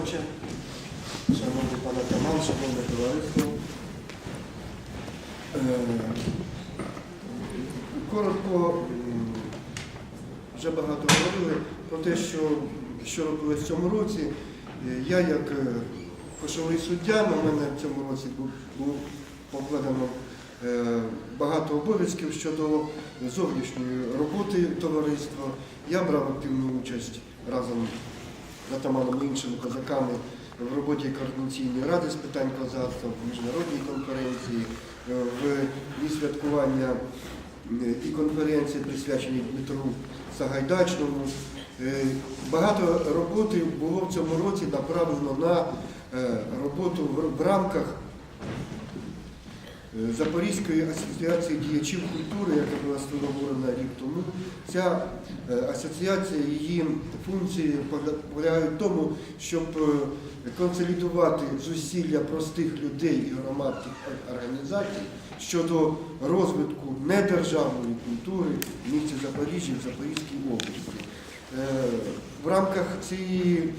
ночі, шановний пан Атаман, шановне товариство. Е, Коротко, вже багато говорили про те, що, що робили в цьому році. Е, Я як е, кошовий суддя, на мене в цьому році був покладено е, багато обов'язків щодо зовнішньої роботи товариства. Я брав активну участь разом атаманом іншими козаками в роботі координаційної ради з питань козацтва, в міжнародній конференції, е, в святкування е, і конференції, присвячені Дмитру Сагайдачному. Е, Багато роботи було в цьому році направлено на роботу в- рамках Запорізької асоціації діячів культури, яка була створена рік тому. Ця е, асоціація, її функції поля- полягають в тому, щоб е, консолідувати зусилля простих людей і громадських організацій щодо розвитку недержавної культури в місті Запоріжжя в Запорізькій області. Е, В рамках цієї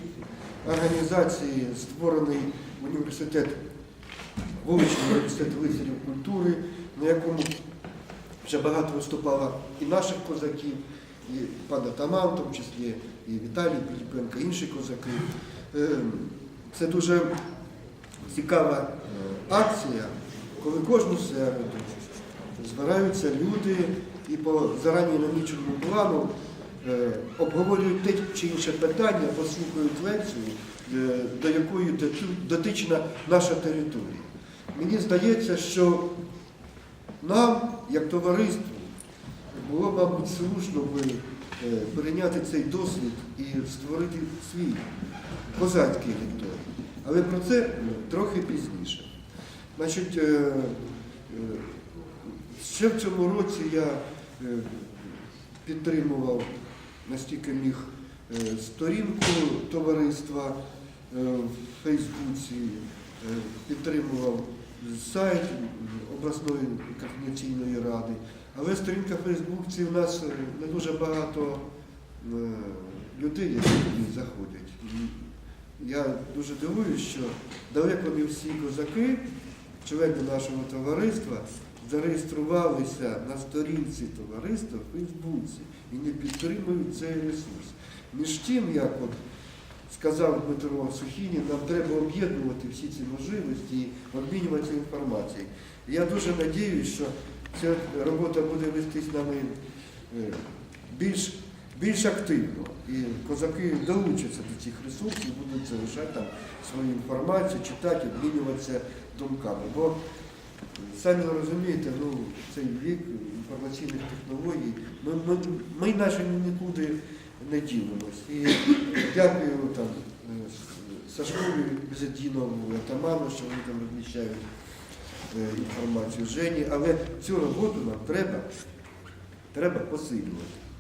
організації створений університет вуличний університет лицарів культури, на якому вже багато виступало і наших козаків, і пан Атаман, в тому числі і Віталій Пилипенко, інші козаки. Е, Це дуже цікава е, акція, коли кожну середу збираються люди і по зарані наміченому плану е, обговорюють те чи інше питання, послухають лекцію, е, до якої дотична наша територія. Мені здається, що нам, як товариству, було, мабуть, слушно би е, перейняти цей досвід і створити свій козацький ритуал. Але про це ну, трохи пізніше. Значить, е, е, ще в цьому році я е, підтримував настільки міг е, сторінку товариства е, в Фейсбуці, е, підтримував сайт обласної координаційної ради. Але сторінка в Фейсбуці в нас е, не дуже багато е, людей, які заходять. Я дуже дивуюсь, що далеко не всі козаки, члени нашого товариства, зареєструвалися на сторінці товариства в Фейсбуці і не підтримують цей ресурс. Між тим, як от сказав Дмитро Сухінін, нам треба об'єднувати всі ці можливості і обмінюватися інформацією. Я дуже надіюсь, що ця робота буде вестись нами е, більш, більш активно. І козаки долучаться до цих ресурсів, будуть залишати там свою інформацію, читати, обмінюватися думками. Бо самі розумієте, ну, цей вік інформаційних технологій, ми, ми, ми наші нікуди не ділимось. І дякую там е, Сашкові Безедінову, Атаману, що вони там розміщають е, інформацію Жені, але цю роботу нам треба, треба посилювати.